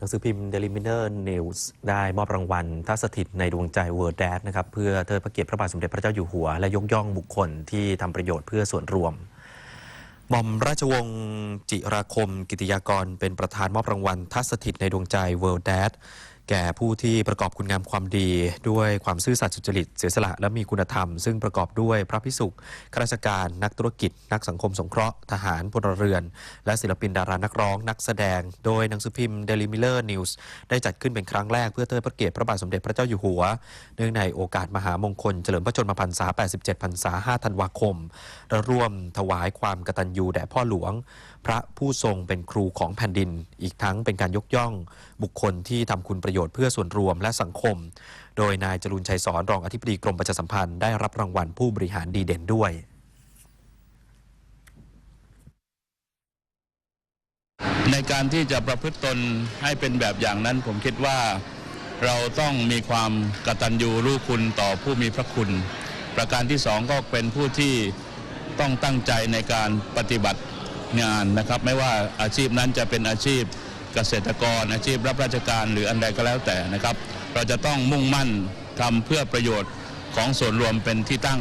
หนังสือพิมพ์ Daily Mirror News ได้มอบรางวัลทัศถิตในดวงใจ World Dad นะครับเพื่อเทิดพระเกียรติพระบาทสมเด็จพระเจ้าอยู่หัว และยกย่องบุคคลที่ทำประโยชน์เพื่อส่วนรวมหม่อมราชวงศ์จิราคม กิติยากร เป็นประธานมอบรางวัลทัศถิตในดวงใจ World Dad แก่ผู้ที่ประกอบคุณงามความดี ด้วยความซื่อสัตย์สุจริตเสียสละและมีคุณธรรม ซึ่งประกอบด้วยพระพิสุข้าราชการ นักธุรกิจ นักสังคมสงเคราะห์ทหารพลเรือน และศิลปินดารานักร้อง นักแสดง โดยหนังสือพิมพ์ Daily Mirror News ได้จัดขึ้นเป็นครั้งแรกเพื่อเทิดพระเกียรติพระบาทสมเด็จพระเจ้าอยู่หัว เนื่องในโอกาสมหามงคล เฉลิมพระชนมพรรษา 87 พรรษา 5 ธันวาคมและร่วมถวายความกตัญญูแด่พ่อหลวง พระผู้ทรงเป็นครูของแผ่นดิน อีกทั้งเป็นการยกย่อง บุคคลที่ทำคุณประโยชน์เพื่อส่วนรวมและสังคม โดยนายจรุนชัยสอนรองอธิบดีกรมประชาสัมพันธ์ได้รับรางวัลผู้บริหารดีเด่นด้วยในการที่จะประพฤติตนให้เป็นแบบอย่างนั้น ผมคิดว่าเราต้องมีความกตัญญูรู้คุณต่อผู้มีพระคุณ ประการที่สองก็เป็นผู้ที่ต้องตั้งใจในการปฏิบัติงานนะครับ ไม่ว่าอาชีพนั้นจะเป็นอาชีพ เกษตรกรอาชีพรับราชการหรืออันใดก็แล้วแต่นะครับ เราจะต้องมุ่งมั่นทำเพื่อประโยชน์ของส่วนรวมเป็นที่ตั้ง